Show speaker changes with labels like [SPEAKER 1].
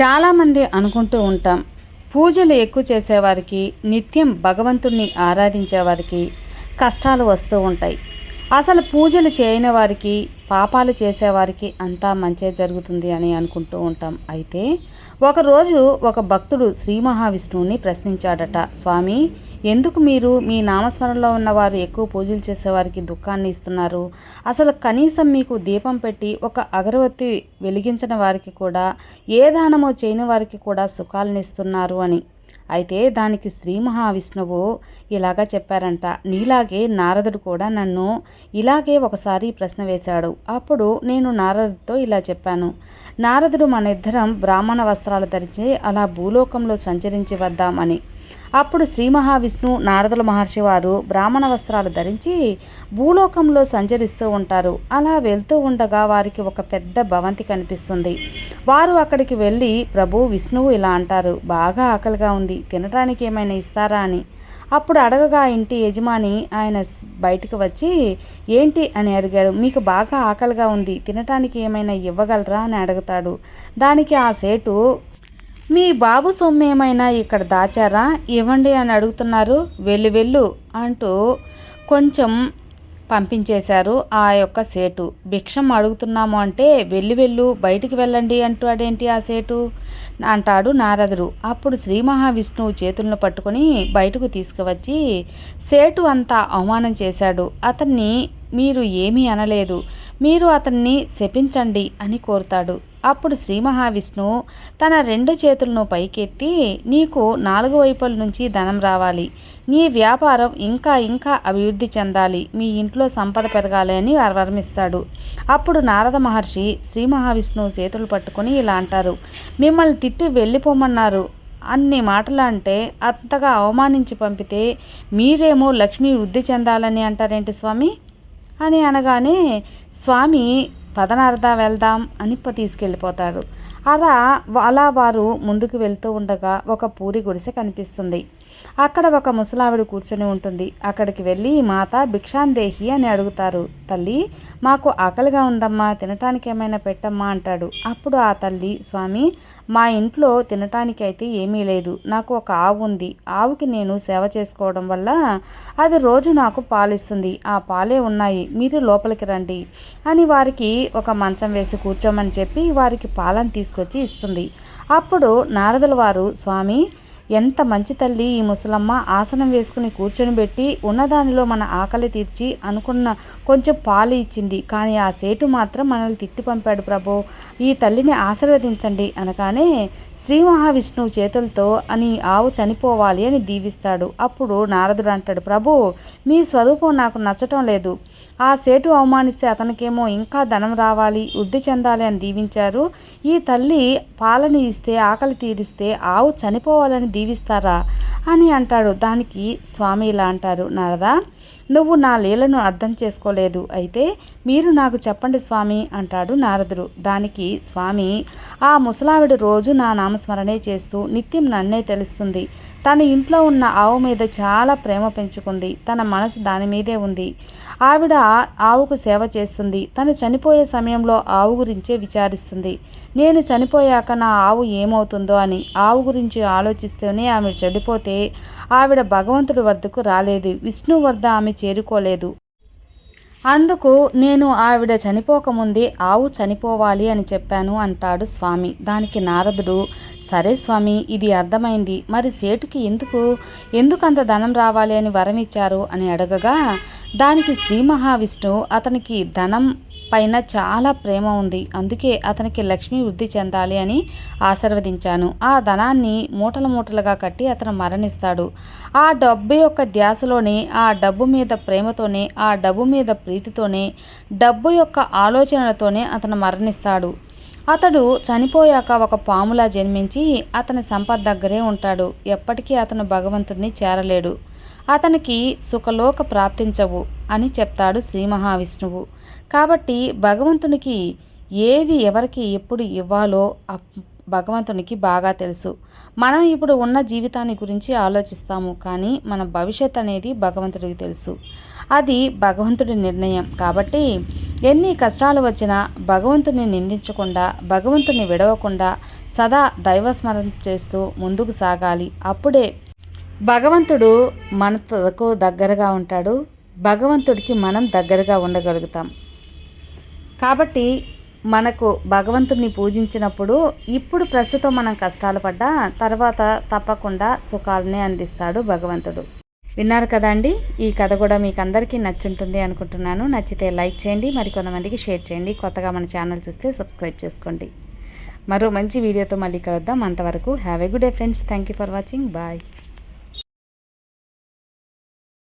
[SPEAKER 1] చాలామంది అనుకుంటూ ఉంటాం పూజలు ఎక్కువ చేసేవారికి నిత్యం భగవంతుణ్ణి ఆరాధించేవారికి కష్టాలు వస్తూ ఉంటాయి. అసలు పూజలు చేయని వారికి పాపాలు చేసేవారికి అంతా మంచే జరుగుతుంది అని అనుకుంటూ ఉంటాం. అయితే ఒకరోజు ఒక భక్తుడు శ్రీ మహావిష్ణువుని ప్రశ్నించాడట స్వామి ఎందుకు మీరు మీ నామస్మరణలో ఉన్నవారు ఎక్కువ పూజలు చేసేవారికి దుఃఖాన్ని ఇస్తున్నారు? అసలు కనీసం మీకు దీపం పెట్టి ఒక అగరవత్తి వెలిగించిన వారికి కూడా ఏ దానమో చేయని వారికి కూడా సుఖాలను ఇస్తున్నారు అని. అయితే దానికి శ్రీ మహావిష్ణువు ఇలాగా చెప్పారంట. నీలాగే నారదుడు కూడా నన్ను ఇలాగే ఒకసారి ప్రశ్న వేశాడు. అప్పుడు నేను నారదుడితో ఇలా చెప్పాను. నారదుడు మన ఇద్దరం బ్రాహ్మణ వస్త్రాలు ధరించి అలా భూలోకంలో సంచరించి వద్దామని. అప్పుడు శ్రీ మహావిష్ణు నారదుల మహర్షి వారు బ్రాహ్మణ వస్త్రాలు ధరించి భూలోకంలో సంచరిస్తూ ఉంటారు. అలా వెళ్తూ ఉండగా వారికి ఒక పెద్ద భవంతి కనిపిస్తుంది. వారు అక్కడికి వెళ్ళి ప్రభు విష్ణువు ఇలా అంటారు. బాగా ఆకలిగా ఉంది. తినడానికి ఏమైనా ఇస్తారా అని. అప్పుడు అడగగా ఇంటి యజమాని ఆయన బయటకు వచ్చి ఏంటి? అని అడిగాడు. మీకు బాగా ఆకలిగా ఉంది. తినటానికి ఏమైనా ఇవ్వగలరా? అని అడుగుతాడు. దానికి ఆ సేటు మీ బాబు సొమ్ము ఏమైనా ఇక్కడ దాచారా? ఇవ్వండి అని అడుగుతున్నారు. వెళ్ళు వెళ్ళు అంటూ కొంచెం పంపించేశారు ఆ యొక్క సేటు. భిక్షం అడుగుతున్నాము అంటే వెళ్ళి వెళ్ళు బయటికి వెళ్ళండి అంటాడేంటి ఆ సేటు? అంటాడు నారదుడు. అప్పుడు శ్రీ మహావిష్ణువు చేతులను పట్టుకొని బయటకు తీసుకువచ్చి సేటు అంతా అవమానం చేశాడు. అతన్ని మీరు ఏమీ అనలేదు. మీరు అతన్ని శపించండి అని కోరుతాడు. అప్పుడు శ్రీ మహావిష్ణువు తన రెండు చేతులను పైకెత్తి నీకు నాలుగు వైపుల నుంచి ధనం రావాలి. నీ వ్యాపారం ఇంకా ఇంకా అభివృద్ధి చెందాలి. మీ ఇంట్లో సంపద పెరగాలి అని వరమిస్తాడు. అప్పుడు నారద మహర్షి శ్రీ మహావిష్ణువు చేతులు పట్టుకొని ఇలా అంటారు మిమ్మల్ని తిట్టి వెళ్ళిపోమన్నారు. అన్ని మాటలు అంటే అంతగా అవమానించి పంపితే మీరేమో లక్ష్మి వృద్ధి చెందాలని అంటారేంటి స్వామి? అని అనగానే స్వామి పదనారదా వెళ్దాం అని తీసుకెళ్ళిపోతాడు అలా అలా వారు ముందుకు వెళ్తూ ఉండగా ఒక పూరి గుడిసె కనిపిస్తుంది. అక్కడ ఒక ముసలావిడ కూర్చొని ఉంటుంది. అక్కడికి వెళ్ళి మాత భిక్షాందేహి అని అడుగుతారు. తల్లి మాకు ఆకలిగా ఉందమ్మా తినటానికి ఏమైనా పెట్టమ్మా అంటాడు. అప్పుడు ఆ తల్లి స్వామి మా ఇంట్లో తినటానికి అయితే ఏమీ లేదు. నాకు ఒక ఆవు ఉంది. ఆవుకి నేను సేవ చేసుకోవడం వల్ల అది రోజు నాకు పాలిస్తుంది. ఆ పాలే ఉన్నాయి. మీరు లోపలికి రండి అని వారికి ఒక మంచం వేసి కూర్చోమని చెప్పి వారికి పాలను తీసుకొచ్చి ఇస్తుంది. అప్పుడు నారదుల వారు స్వామి ఎంత మంచి తల్లి ఈ ముసలమ్మ ఆసనం వేసుకుని కూర్చొని పెట్టి ఉన్నదానిలో మన ఆకలి తీర్చి అనుకున్న కొంచెం పాలు ఇచ్చింది. కానీ ఆ సేటు మాత్రం మనల్ని తిట్టి పంపాడు ప్రభు. ఈ తల్లిని ఆశీర్వదించండి అనగానే శ్రీ మహావిష్ణువు చేతులతో అని ఆవు చనిపోవాలి అని దీవిస్తాడు. అప్పుడు నారదుడు అంటాడు ప్రభు మీ స్వరూపం నాకు నచ్చటం లేదు. ఆ సేటు అవమానిస్తే అతనికేమో ఇంకా ధనం రావాలి వృద్ధి చెందాలి అని దీవించారు. ఈ తల్లి పాలని ఇస్తే ఆకలి తీరిస్తే ఆవు చనిపోవాలని దీవిస్తారా అని అంటాడు. దానికి స్వామి ఇలా అంటారు నారదా నువ్వు నా లీలను అర్థం చేసుకోలేదు. అయితే మీరు నాకు చెప్పండి స్వామి అంటాడు నారదుడు. దానికి స్వామి ఆ ముసలావిడ రోజు నా నామస్మరణే చేస్తూ నిత్యం నన్నే తెలుస్తుంది. తన ఇంట్లో ఉన్న ఆవు మీద చాలా ప్రేమ పెంచుకుంది. తన మనసు దాని మీదే ఉంది. ఆవిడ ఆవుకు సేవ చేస్తుంది. తను చనిపోయే సమయంలో ఆవు గురించే విచారిస్తుంది. నేను చనిపోయాక నా ఆవు ఏమవుతుందో అని ఆవు గురించి ఆలోచిస్తూనే ఆమె చెడిపోతే ఆవిడ భగవంతుడి వద్దకు రాలేదు. విష్ణు వద్ద ఆమె చేరుకోలేదు. అందుకు నేను ఆవిడ చనిపోకముందే ఆవు చనిపోవాలి అని చెప్పాను అంటాడు స్వామి. దానికి నారదుడు సరే స్వామి ఇది అర్థమైంది. మరి సేటుకి ఎందుకు? ఎందుకంత ధనం రావాలి అని వరం ఇచ్చారు అని అడగగా దానికి శ్రీ మహావిష్ణువు అతనికి ధనం పైన చాలా ప్రేమ ఉంది. అందుకే అతనికి లక్ష్మి వృద్ధి చెందాలి అని ఆశీర్వదించాను. ఆ ధనాన్ని మూటలు మూటలుగా కట్టి అతను మరణిస్తాడు. ఆ డబ్బు యొక్క ధ్యాసలోనే ఆ డబ్బు మీద ప్రేమతోనే ఆ డబ్బు మీద ప్రీతితోనే డబ్బు యొక్క ఆలోచనలతోనే అతను మరణిస్తాడు. అతడు చనిపోయాక ఒక పాములా జన్మించి అతని సంపద దగ్గరే ఉంటాడు. ఎప్పటికీ అతను భగవంతుడిని చేరలేడు. అతనికి సుఖలోక ప్రాప్తించవు అని చెప్తాడు శ్రీ మహావిష్ణువు. కాబట్టి భగవంతునికి ఏది ఎవరికి ఎప్పుడు ఇవ్వాలో భగవంతునికి బాగా తెలుసు. మనం ఇప్పుడు ఉన్న జీవితాన్ని గురించి ఆలోచిస్తాము. కానీ మన భవిష్యత్ అనేది భగవంతుడికి తెలుసు. అది భగవంతుడి నిర్ణయం. కాబట్టి ఎన్ని కష్టాలు వచ్చినా భగవంతుని నిందించకుండా భగవంతుని విడవకుండా సదా దైవస్మరణ చేస్తూ ముందుకు సాగాలి. అప్పుడే భగవంతుడు మనకు దగ్గరగా ఉంటాడు. భగవంతుడికి మనం దగ్గరగా ఉండగలుగుతాం. కాబట్టి మనకు భగవంతుడిని పూజించినప్పుడు ఇప్పుడు ప్రస్తుతం మనం కష్టాలు పడ్డా తర్వాత తప్పకుండా సుఖాలనే అందిస్తాడు భగవంతుడు. విన్నారు కదండి ఈ కథ కూడా మీకు అందరికీ నచ్చుంటుంది అనుకుంటున్నాను. నచ్చితే లైక్ చేయండి మరి కొంతమందికి షేర్ చేయండి. కొత్తగా మన ఛానల్ చూస్తే సబ్స్క్రైబ్ చేసుకోండి. మరో మంచి వీడియోతో మళ్ళీ కలుద్దాం. అంతవరకు have a good day friends. Thank you for watching. Bye.